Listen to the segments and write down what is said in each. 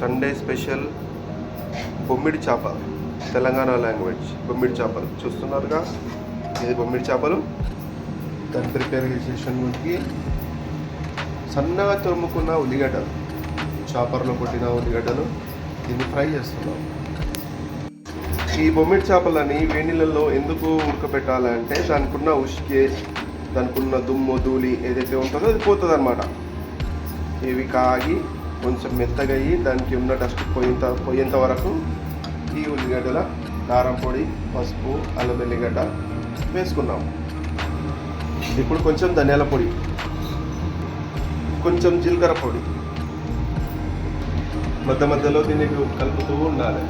Sunday special బొమ్మిడి చేప Telangana language బొమ్మిడి చేపలు. చూస్తున్నారుగా? ఇది బొమ్మిడి చేపలు? దాన్ని ప్రిపేర్ చేసేషన్కి సన్నగా తురుముకున్న ఉల్లిగడ్డలు. చాపర్లో కొట్టిన ఉల్లిగడ్డలు. దీన్ని ఫ్రై చేస్తున్నాం. ఈ బొమ్మిడి చేపలని వేడి నీళ్ళల్లో ఎందుకు ఉడకబెట్టాలంటే దానికి ఉన్న ఉష్కే దానికి ఉన్న దుమ్ము ధూళి ఏదైతే ఉంటుందో అది పోతుంది అనమాట ఇవి కాగి కొంచెం మెత్తగా అయ్యి దానికి ఉన్న డస్ట్ పోయేంత పోయేంత వరకు ఈ ఉల్లిగడ్డల కారం పొడి పసుపు అల్లం వెల్లిగడ్డ వేసుకున్నాం ఇప్పుడు కొంచెం ధనియాల పొడి కొంచెం జీలకర్ర పొడి. మధ్య మధ్యలో దీన్ని కలుపుతూ ఉండాలి.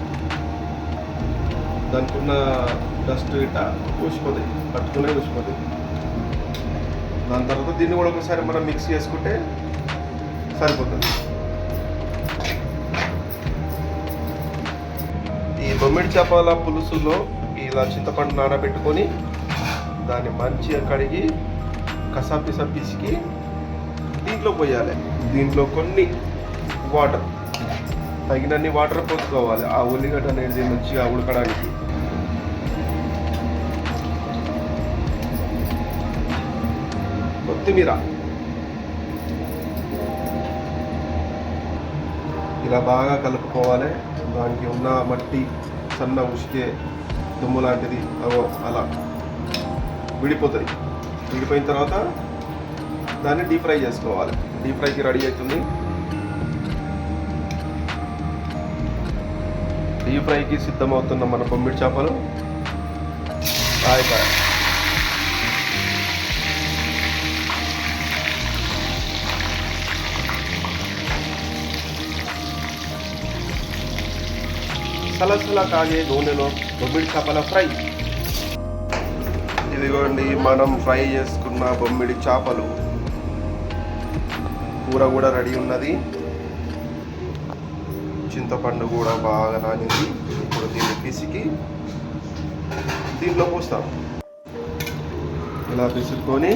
దానికి ఉన్న డస్ట్ ఇట్లా ఊసిపోతాయి పట్టుకునే ఊసిపోతాయి. దాని తర్వాత దీన్ని కూడా ఒకసారి మనం మిక్స్ చేసుకుంటే సరిపోతుంది. ఈ బొమ్మిడి చేపల పులుసులో ఇలా చింతపండు నానబెట్టుకొని దాన్ని మంచిగా కడిగి కసాపిసా పిసికి దీంట్లో పోయాలి. దీంట్లో కొన్ని వాటర్ తగినన్ని వాటర్ పోసుకోవాలి. ఆ ఉల్లిగడ్డ అనేది మంచిగా ఉడకడానికి. కొత్తిమీర. ఇలా బాగా కలుపుకోవాలి. దానికి ఉన్న మట్టి సన్న ఉసికే దుమ్ము లాంటిది అవో అలా విడిపోతుంది విడిపోయిన తర్వాత దాన్ని డీప్ ఫ్రై చేసుకోవాలి. డీప్ ఫ్రైకి రెడీ అవుతుంది. డీప్ ఫ్రైకి సిద్ధమవుతున్న మన బొమ్మిడి చేపలు కాయకాయ సలసల కాగే నూనెలో బొమ్మిడి చేపల ఫ్రై. ఇదిగోండి మనం ఫ్రై చేసుకున్న బొమ్మిడి చేపలు. కూర కూడా రెడీ ఉన్నది. చింతపండు కూడా బాగా నానింది. ఇప్పుడు దీన్ని పిసికి దీంట్లో పోస్తాం. ఇలా పిసుకొని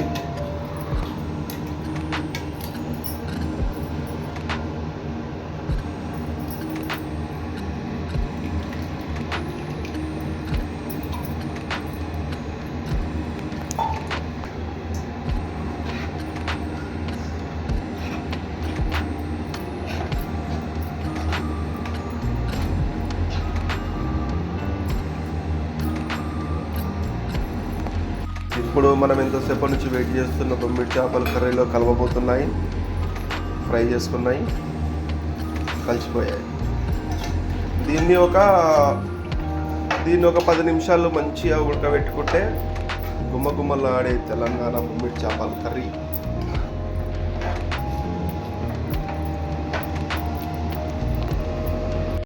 ఇప్పుడు మనం ఎంతసేపటి నుంచి వెయిట్ చేస్తున్న బొమ్మిడి చేపలు కర్రీలో కలవబోతున్నాయి ఫ్రై చేసుకున్నాయి కలిసిపోయాయి. దీన్ని ఒక దీన్ని ఒక పది నిమిషాలు మంచిగా ఉడకబెట్టుకుంటే గుమ్మ గుమ్మలు ఆడే తెలంగాణ బొమ్మిడి చేపల కర్రీ.